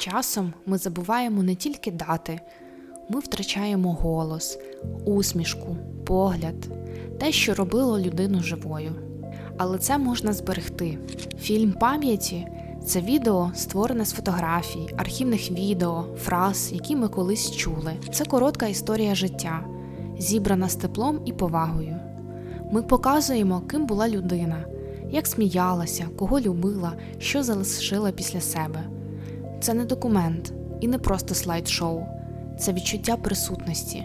часом ми забуваємо не тільки дати, ми втрачаємо голос, усмішку, погляд, те, що робило людину живою. Але це можна зберегти. Фільм пам'яті це відео, створене з фотографій, архівних відео, фраз, які ми колись чули. Це коротка історія життя, зібрана з теплом і повагою. Ми показуємо, ким була людина, як сміялася, кого любила, що залишила після себе. Це не документ і не просто слайд-шоу, це відчуття присутності.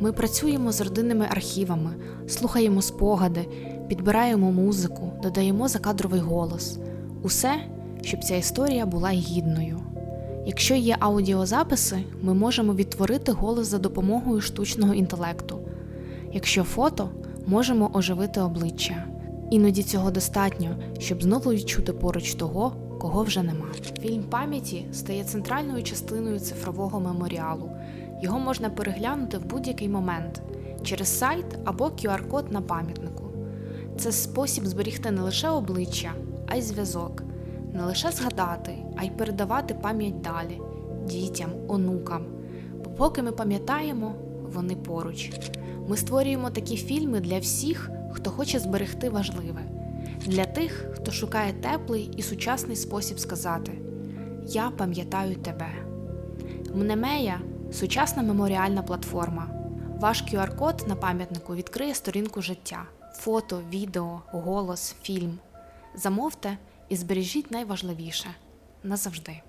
Ми працюємо з родинними архівами, слухаємо спогади, підбираємо музику, додаємо закадровий голос. Усе, щоб ця історія була гідною. Якщо є аудіозаписи, ми можемо відтворити голос за допомогою штучного інтелекту. Якщо фото, можемо оживити обличчя. Іноді цього достатньо, щоб знову відчути поруч того, кого вже нема. Фільм пам'яті стає центральною частиною цифрового меморіалу. Його можна переглянути в будь-який момент через сайт або QR-код на пам'ятнику. Це спосіб зберігти не лише обличчя, а й зв'язок, не лише згадати, а й передавати пам'ять далі дітям, онукам. Бо поки ми пам'ятаємо, вони поруч. Ми створюємо такі фільми для всіх, хто хоче зберегти важливе, для тих, хто шукає теплий і сучасний спосіб сказати Я пам'ятаю тебе. Мнемея сучасна меморіальна платформа. Ваш QR-код на пам'ятнику відкриє сторінку життя, фото, відео, голос, фільм. Замовте і збережіть найважливіше назавжди.